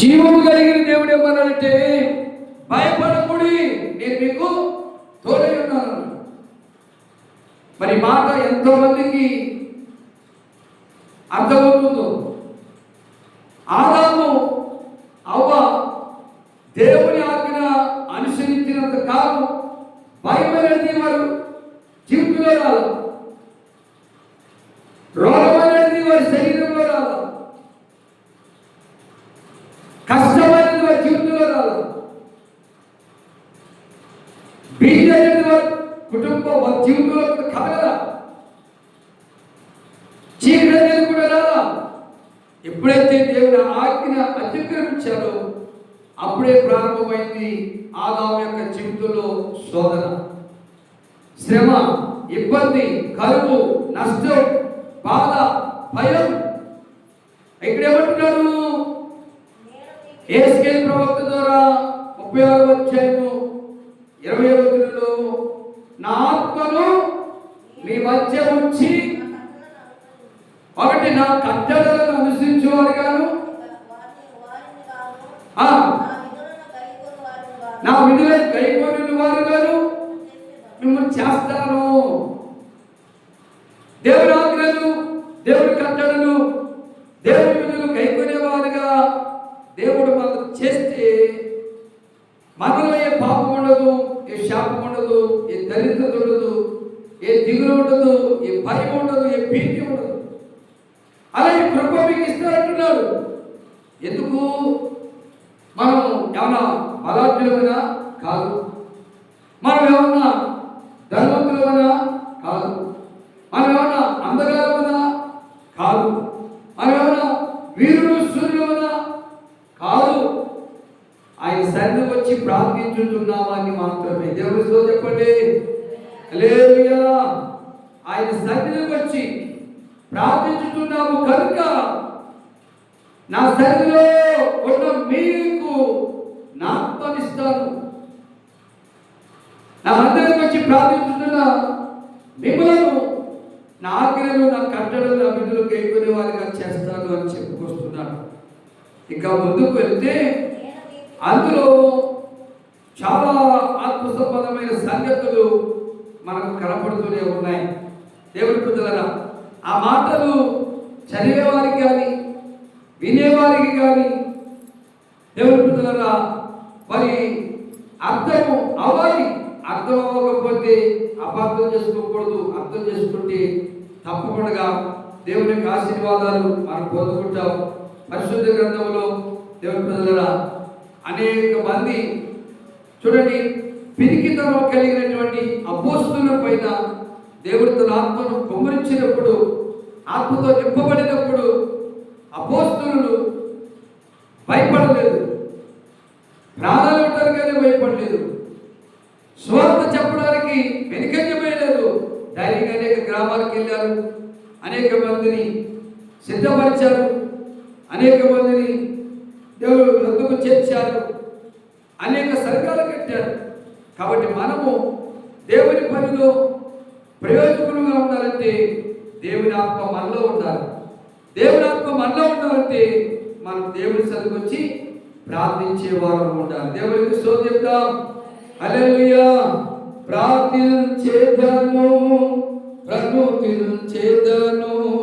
జీవము కలిగిన దేవుడు ఏమన్నాడంటే భయపడకుడి నేను మీకు తోడై ఉన్నాను. మరి మాట ఎంతో మందికి అర్థమవుతుందో. ఆదాము అవ్వ దేవుని ఆజ్ఞ అనుసరించినంత కాలం భయం అనేది వారు జీవితంలో రాదు రోగం అనేది వారి శరీరం అనేది రాదు బీజ అనేది జీవితంలో కూడా కలగదా చీకటి కూడా రాదా ఎప్పుడైతే దేవుని ఆజ్ఞ అతిక్రమించారో అప్పుడే ప్రారంభమైంది ఆదాం యొక్క జీవితంలో శోధన. శ్రమ ఇబ్బంది కరువు నష్టం బాధ భయం ఏస్కేల్ ప్రవక్త ద్వారా ముప్పై ఆరు వచ్చాము ఇరవై ఒకటిలో నా ఆత్మను మీ మధ్య ఉంచి ఒకటి నా కట్టడలను అనుసరించేవారు గాను నా విడుదల కైకోని వారు గాను మిమ్మల్ని చేస్తాను. దేవుని ఆజ్ఞలు దేవుని కట్టడలు దేవుని దేవుడు మనకు చేస్తే మనలో ఏ పాపం ఉండదు ఏ శాపం ఉండదు ఏ దరిద్రత ఉండదు ఏ దిగులు ఉండదు ఏ భయం ఉండదు ఏ భీతి ఉండదు. అలాగే కృప మీకు ఇస్తారంటున్నాడు ఎందుకు? మనం ఏమన్నా బలాఢ్యులమైనా కాదు. మనం ఏమన్నా ధనవంతులమైనా కాదు. మనం ఏమన్నా అందగాలమైనా కాదు. మనం ఏమన్నా వీరుడు సూర్యులమైనా ఆయన వచ్చి ప్రార్థించుతున్నామని మాత్రమే. దేవుడితో చెప్పండి. హల్లెలూయా. ఆయన సన్నిధికి వచ్చి ప్రార్థించుతున్నాము కనుక నా సన్నిధిలో ఉన్న మీకు నా ఆత్మనిస్తాను నా మందిరానికి వచ్చి ప్రార్థించుతున్న మిమ్మలను నా ఆజ్ఞలు నా కట్టడలు నా విధులు గైకునే వారిగా చేస్తాను అని చెప్పుకొస్తున్నాను ఇంకా ముందుకు వెళ్తే అందులో చాలా ఆత్మ సంబంధమైన సంగతులు మనకు కనపడుతూనే ఉన్నాయి. దేవుడి పిల్లల ఆ మాటలు చదివేవారికి కానీ వినేవారికి కానీ దేవుడి పిల్లల మరి అర్థం అవ్వాలి. అర్థం అవ్వకపోతే అబద్ధం చేసుకోకూడదు. అర్థం చేసుకుంటే తప్పకుండా దేవుని యొక్క ఆశీర్వాదాలు మనం పొందుకుంటాం. పరిశుద్ధ గ్రంథంలో దేవుని ప్రజల అనేక మంది చూడండి పిరికితనం కలిగినటువంటి అపోస్తుల పైన దేవుడు తన ఆత్మను కుమ్మరించినప్పుడు ఆత్మతో నింపబడినప్పుడు అపోస్తులు భయపడలేదు. ప్రాణాలు ఉంటారు భయపడలేదు. స్వార్థ చెప్పడానికి వెనుకంజపోయలేదు ధైర్యంగా అనేక గ్రామాలకు వెళ్ళారు. అనేక మందిని సిద్ధపరిచారు. అనేక మందిని దేవుడు వద్దకు చేర్చారు? అనేక సంఘాలు కట్టారు. కాబట్టి మనము దేవుని పనిలో ప్రయోజకులుగా ఉండాలంటే దేవుని ఆత్మ మనలో ఉండాలి. దేవుని ఆత్మ మనలో ఉండాలంటే మనం దేవుని సరికి వచ్చి ప్రార్థించే వారు ఉండాలి. దేవునికి సో చెప్తాం. ప్రార్థన ప్రార్థించేదను ప్రకృతిని చేదను